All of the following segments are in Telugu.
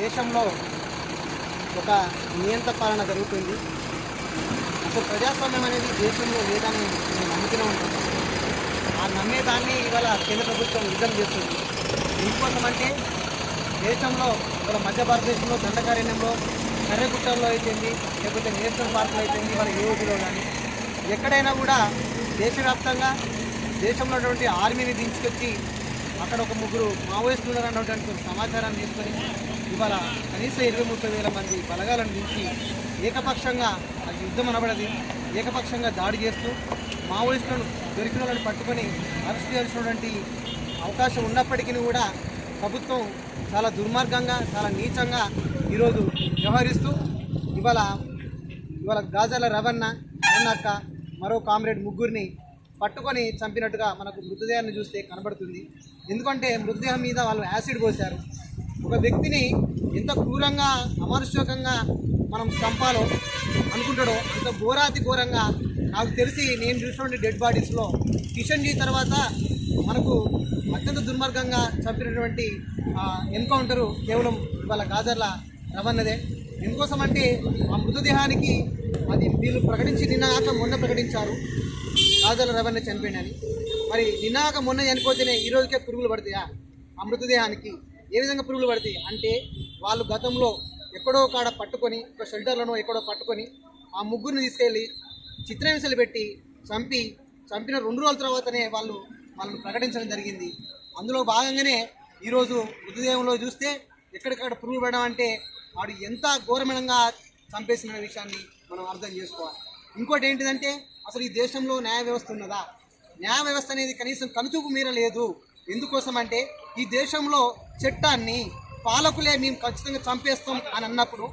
దేశంలో ఒక నియంత్ర పాలన జరుగుతుంది. అసలు ప్రజాస్వామ్యం అనేది దేశంలో లేదని నేను నమ్ముతూనే ఉంటాను. ఆ నమ్మేదాన్ని ఇవాళ కేంద్ర ప్రభుత్వం యుద్ధం చేస్తుంది. ఎందుకోసం అంటే దేశంలో ఇవాళ మధ్య భారతదేశంలో దండకారణ్యంలో కర్రెగుట్టల్లో అయితేంది లేకపోతే నేషనల్ పార్కులో అయితేంది ఇవాళ ఏఓబిలో కానీ. ఎక్కడైనా కూడా దేశవ్యాప్తంగా దేశంలో ఉన్నటువంటి ఆర్మీని దించుకొచ్చి అక్కడ ఒక ముగ్గురు మావోయిస్టులు ఉన్నారన్నటువంటి సమాచారాన్ని తీసుకొని ఇవాళ కనీసం ఇరవై ముప్పై వేల మంది బలగాలను దించి ఏకపక్షంగా అది యుద్ధం అనబడది. ఏకపక్షంగా దాడి చేస్తూ మావోయిస్టులను దొరికిన వాళ్ళని పట్టుకొని అరెస్ట్ చేయాల్సినటువంటి అవకాశం ఉన్నప్పటికీ కూడా ప్రభుత్వం చాలా దుర్మార్గంగా చాలా నీచంగా ఈరోజు వ్యవహరిస్తూ ఇవాళ ఇవాళ గాజాల రవణ అరుణక్క మరో కామ్రేడ్ ముగ్గురిని పట్టుకొని చంపినట్టుగా మనకు మృతదేహాన్ని చూస్తే కనబడుతుంది. ఎందుకంటే మృతదేహం మీద వాళ్ళు యాసిడ్ పోశారు. ఒక వ్యక్తిని ఎంత క్రూరంగా అమానుషకంగా మనం చంపాలో అనుకుంటాడో అంత ఘోరాతి ఘోరంగా నాకు తెలిసి నేను చూసినటువంటి డెడ్ బాడీస్లో కిషన్ జీ తర్వాత మనకు అత్యంత దుర్మార్గంగా చంపినటువంటి ఎన్కౌంటరు కేవలం ఇవాళ గాజర్ల రవన్నదే. ఎందుకోసం అంటే ఆ మృతదేహానికి అది వీళ్ళు ప్రకటించి నిన్న మొన్న ప్రకటించారు. గాజల రవణ చనిపోయినని మరి నిన్నాక మొన్న చనిపోతేనే ఈ రోజుకే పురుగులు పడతాయా? ఆ మృతదేహానికి ఏ విధంగా పురుగులు పడతాయి? అంటే వాళ్ళు గతంలో ఎక్కడో కాడ పట్టుకొని ఒక షెల్టర్లను ఎక్కడో పట్టుకొని ఆ ముగ్గురిని తీసుకెళ్ళి చిత్రహింసలు పెట్టి చంపి చంపిన రెండు రోజుల తర్వాతనే వాళ్ళు వాళ్ళని ప్రకటించడం జరిగింది. అందులో భాగంగానే ఈరోజు మృతదేహంలో చూస్తే ఎక్కడికక్కడ పురుగులు పడడం అంటే వాడు ఎంత ఘోరమయంగా చంపేసిన విషయాన్ని మనం అర్థం చేసుకోవాలి. ఇంకోటి ఏంటిదంటే అసలు ఈ దేశంలో న్యాయ వ్యవస్థ ఉన్నదా? న్యాయ వ్యవస్థ అనేది కనీసం కనుచూపు మీర లేదు. ఎందుకోసం అంటే ఈ దేశంలో చట్టాన్ని పాలకులే మేము ఖచ్చితంగా చంపేస్తాం అని అన్నప్పుడు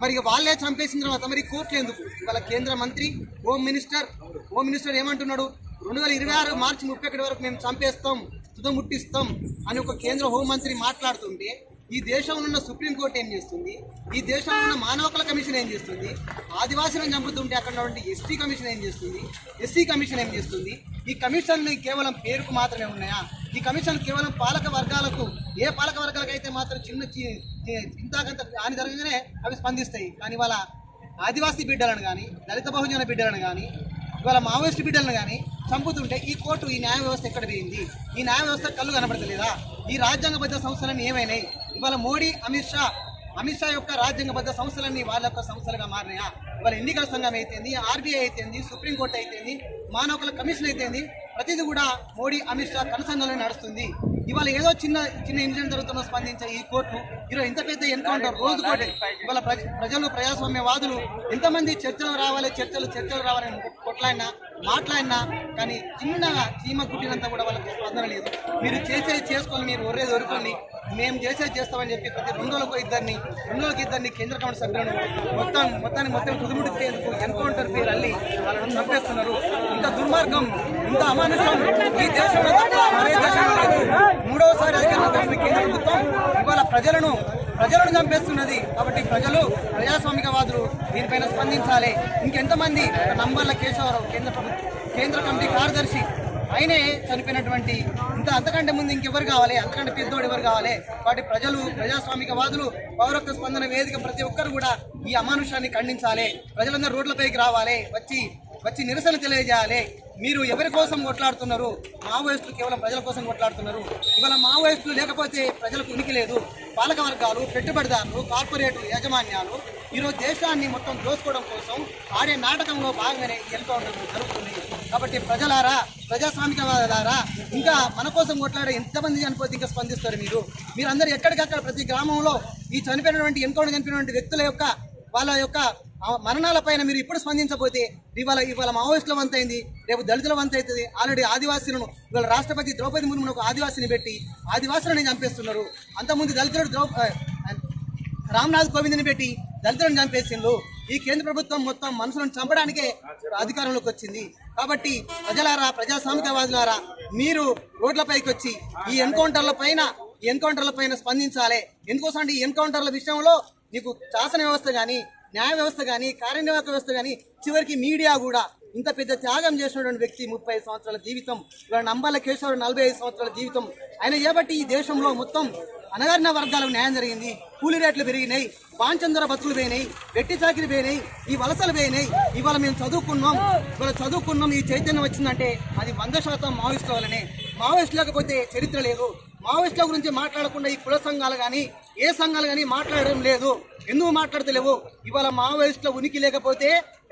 మరి ఇక వాళ్ళే చంపేసిన తర్వాత మరి కోర్టులు ఎందుకు? ఇవాళ కేంద్ర మంత్రి హోమ్ మినిస్టర్ హోమ్ మినిస్టర్ ఏమంటున్నాడు? రెండు వేల ఇరవై ఆరు మార్చి ముప్పై ఒకటి వరకు మేము చంపేస్తాం తుదముట్టిస్తాం అని ఒక కేంద్ర హోంమంత్రి మాట్లాడుతుంటే ఈ దేశంలో ఉన్న సుప్రీంకోర్టు ఏం చేస్తుంది? ఈ దేశంలో ఉన్న మానవ హక్కుల కమిషన్ ఏం చేస్తుంది? ఆదివాసులను చంపుతుంటే అక్కడ ఉన్నటువంటి ఎస్టీ కమిషన్ ఏం చేస్తుంది? ఎస్సీ కమిషన్ ఏం చేస్తుంది? ఈ కమిషన్లు కేవలం పేరుకు మాత్రమే ఉన్నాయా? ఈ కమిషన్ కేవలం పాలక వర్గాలకు ఏ పాలక వర్గాలకు అయితే మాత్రం చిన్న చి- ఇంతకంత హాని జరగగానే అవి స్పందిస్తాయి. కానీ వాళ్ళ ఆదివాసీ బిడ్డలను కానీ దళిత బహుజన బిడ్డలను కానీ ఇవాళ మావోయిస్ట్ బిడ్డలను కానీ చంపుతుంటే ఈ కోర్టు ఈ న్యాయ వ్యవస్థ ఎక్కడ పోయింది? ఈ న్యాయ వ్యవస్థ కళ్ళు కనబడతలేదా? ఈ రాజ్యాంగబద్ధ సంస్థలన్నీ ఏమైనాయి? ఇవాళ మోడీ అమిత్ షా అమిత్ షా యొక్క రాజ్యాంగబద్ధ సంస్థలన్నీ వాళ్ళ యొక్క సంస్థలుగా మారినాయా? ఇవాళ ఎన్నికల సంఘం అయితేంది ఆర్బీఐ అయితేంది సుప్రీంకోర్టు అయితేంది మానవ కమిషన్ అయితేంది ప్రతిదీ కూడా మోడీ అమిత్ షా కనుసంధానంలో నడుస్తుంది. ఇవాళ ఏదో చిన్న చిన్న ఇన్సిడెంట్ జరుగుతున్న స్పందించే ఈ కోర్టు ఈరోజు ఇంత పెద్ద ఎన్కౌంటర్ రోజు కోటి ఇవాళ ప్రజ- ప్రజలు ప్రజాస్వామ్యవాదులు ఎంతమంది చర్చలు రావాలి చర్చలు చర్చలు రావాలని కొట్లాడినా మాట్లాడినా కానీ చిన్నగా చీమ కుట్టినంత కూడా వాళ్ళకి స్పందన లేదు. మీరు చేసేది చేసుకొని మీరు ఒర్రేది ఒరుకొని మేము చేసేది చేస్తామని చెప్పి ప్రతి రెండు రోజులకు ఇద్దరిని రెండు రోజులకి ఇద్దరిని కేంద్ర కమిటీ సభ్యులను మొత్తం మొత్తాన్ని మొత్తం కుదుముడికేందుకు ఎన్కౌంటర్ పేరు అల్లి వాళ్ళని చంపేస్తున్నారు. ఇంత దుర్మార్గం ఇంత అమానుషం ఈ దేశంలో తప్ప మరే దేశంలో లేదు మూడవసారి అధికారంలోకి వచ్చిన కేంద్ర ప్రభుత్వం ఇవాళ ప్రజలను ప్రజలను చంపేస్తున్నది. కాబట్టి ప్రజలు ప్రజాస్వామికవాదులు దీనిపైన స్పందించాలి. ఇంకెంతమంది నంబర్ల కేశవరావు కేంద్ర ప్రభుత్వం కేంద్ర కమిటీ కార్యదర్శి ఆయనే చనిపోయినటువంటి ఇంత అంతకంటే ముందు ఇంకెవరు కావాలి? అంతకంటే పెద్దోడు ఎవరు కావాలి? వాటి ప్రజలు ప్రజాస్వామికవాదులు పౌరత్వ స్పందన వేదిక ప్రతి ఒక్కరు కూడా ఈ అమానుషాన్ని ఖండించాలి. ప్రజలందరూ రోడ్లపైకి రావాలి. వచ్చి వచ్చి నిరసన తెలియజేయాలి. మీరు ఎవరి కోసం కొట్లాడుతున్నారు? మావోయిస్టులు కేవలం ప్రజల కోసం కొట్లాడుతున్నారు. ఇవాళ మావోయిస్టులు లేకపోతే ప్రజలకు ఉనికి లేదు. పాలక వర్గాలు పెట్టుబడిదారులు కార్పొరేట్లు యాజమాన్యాలు ఈరోజు దేశాన్ని మొత్తం దోసుకోవడం కోసం ఆడే నాటకంలో భాగంగానే ఎన్కౌంటర్ జరుగుతుంది. కాబట్టి ప్రజలారా ప్రజాస్వామికవాదారా ఇంకా మన కోసం కొట్లాడే ఎంతమంది చనిపోతే ఇంకా స్పందిస్తారు మీరు. మీరందరూ ఎక్కడికక్కడ ప్రతి గ్రామంలో ఈ చనిపోయినటువంటి ఎన్కౌంటర్ చనిపోయినటువంటి వ్యక్తుల యొక్క వాళ్ళ యొక్క ఆ మరణాల పైన మీరు ఇప్పుడు స్పందించకపోతే ఇవాళ ఇవాళ మావోయిస్టుల వంత అయింది రేపు దళితుల వంత అవుతుంది. ఆల్రెడీ ఆదివాసీలను ఇవాళ రాష్ట్రపతి ద్రౌపది ముర్మును ఒక ఆదివాసిని పెట్టి ఆదివాసులని చంపేస్తున్నారు. అంతకుముందు దళితుడు ద్రౌ రామ్నాథ్ కోవింద్ని పెట్టి దళితులను చంపేసిండ్రు ఈ కేంద్ర ప్రభుత్వం మొత్తం మనుషులను చంపడానికే అధికారంలోకి వచ్చింది. కాబట్టి ప్రజలారా ప్రజాస్వామికవాదులారా మీరు రోడ్లపైకి వచ్చి ఈ ఎన్కౌంటర్ల పైన ఈ ఎన్కౌంటర్ల పైన స్పందించాలి. ఎందుకోసం ఈ ఎన్కౌంటర్ల విషయంలో నీకు శాసన వ్యవస్థ కానీ న్యాయ వ్యవస్థ కానీ కార్యనిర్వాహక వ్యవస్థ కానీ చివరికి మీడియా కూడా ఇంత పెద్ద త్యాగం చేసినటువంటి వ్యక్తి ముప్పై సంవత్సరాల జీవితం ఇవాళ నంబాల కేశవరావు నలభై ఐదు సంవత్సరాల జీవితం. ఆయన ఏబట్టి ఈ దేశంలో మొత్తం అనగారిన వర్గాలకు న్యాయం జరిగింది. కూలీ రేట్లు పెరిగినాయి పాంచందర బతులు పోయినాయి వెట్టి చాకిరి పోయినాయి ఈ వలసలు పోయినాయి. ఇవాళ మేము చదువుకున్నాం ఇవాళ చదువుకున్నాం ఈ చైతన్యం వచ్చిందంటే అది వంద శాతం మావోయిస్టుల వల్లనే. మావోయిస్ట్ లేకపోతే చరిత్ర లేదు. మావోయిస్టుల గురించి మాట్లాడకుండా ఈ కుల సంఘాలు కానీ ఏ సంఘాలు కానీ మాట్లాడడం లేదు. ఎందుకు మాట్లాడతలేవు? ఇవాళ మావోయిస్టుల ఉనికి లేకపోతే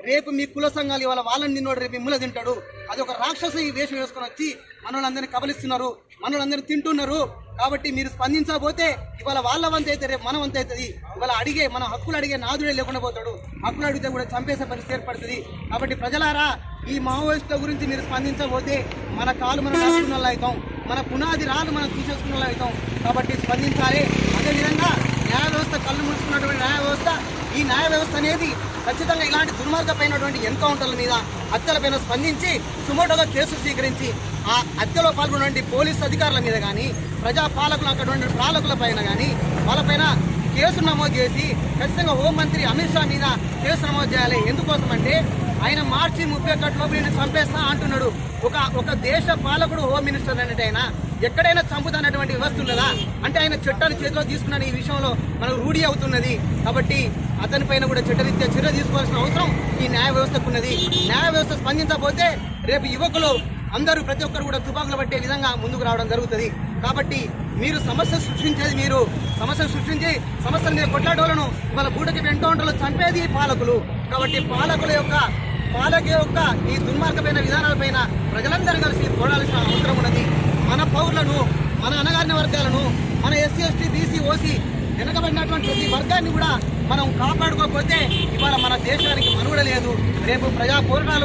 రేపు మీ కుల సంఘాలు ఇవాళ వాళ్ళని నిన్నోడు రేపు మిమ్మల్ని తింటాడు. అది ఒక రాక్షస ఈ వేషం వేసుకొని వచ్చి మనోళ్ళందరినీ కబలిస్తున్నారు. మనోళ్ళందరినీ తింటున్నారు. కాబట్టి మీరు స్పందించకపోతే ఇవాళ వాళ్ళ వంతు అయితే రేపు మన వంత అవుతుంది. ఇవాళ అడిగే మన హక్కులు అడిగే నాదుడే లేకుండా పోతాడు. హక్కులు అడిగితే కూడా చంపేసే పరిస్థితి ఏర్పడుతుంది. కాబట్టి ప్రజలారా ఈ మావోయిస్టుల గురించి మీరు స్పందించకపోతే మన కాలు మనం రాసుకున్న అవుతాం. మన పునాది రాళ్ళు మనం తీసేసుకున్న అవుతాం. కాబట్టి స్పందించాలి. అదేవిధంగా న్యాయ వ్యవస్థ కళ్ళు ముడుచుకున్నటువంటి న్యాయ వ్యవస్థ ఈ న్యాయ వ్యవస్థ అనేది ఖచ్చితంగా ఇలాంటి దుర్మార్గమైనటువంటి ఎన్కౌంటర్ల మీద హత్యలపైన స్పందించి సుమోటోగా కేసు స్వీకరించి ఆ హత్యలో పాల్గొన్నటువంటి పోలీసు అధికారుల మీద కానీ ప్రజాపాలకులు అక్కడ పాలకుల పైన కానీ వాళ్ళపైన కేసు నమోదు చేసి ఖచ్చితంగా హోంమంత్రి అమిత్ షా మీద కేసు నమోదు చేయాలి. ఎందుకోసం అంటే ఆయన మార్చి ముప్పై ఒకటిలోపు నేను చంపేస్తా అంటున్నాడు. ఒక ఒక దేశ పాలకుడు హోమ్ మినిస్టర్ అన్నట్టు ఆయన. ఎక్కడైనా చంపుతానటువంటి వ్యవస్థ ఉన్నదా? అంటే ఆయన చట్టాన్ని చేతిలో తీసుకున్న ఈ విషయంలో మనకు రూఢి అవుతున్నది. కాబట్టి అతని పైన కూడా చట్టరీత్యా చర్య తీసుకోవాల్సిన అవసరం ఈ న్యాయ వ్యవస్థకు ఉన్నది. న్యాయ వ్యవస్థ స్పందించకపోతే రేపు యువకులు అందరూ ప్రతి ఒక్కరు కూడా తుపాకులు పట్టే విధంగా ముందుకు రావడం జరుగుతుంది. కాబట్టి మీరు సమస్య సృష్టించేది మీరు. సమస్యను సృష్టించి సమస్యల మీద కొట్లాడోలను వాళ్ళ బూటకి వెంట చంపేది పాలకులు. కాబట్టి పాలకుల యొక్క పాలక యొక్క ఈ దుర్మార్గమైన విధానాలపైన ప్రజలందరూ కలిసి పోరాడాల్సిన అవసరం ఉన్నది. మన పౌరులను మన అనగారిన వర్గాలను మన ఎస్సీ ఎస్టీ బీసీ ఓసీ వెనకబడినటువంటి ప్రతి వర్గాన్ని కూడా మనం కాపాడుకోకపోతే ఇవాళ మన దేశానికి మనుగడ లేదు. రేపు ప్రజా పోరాటాలు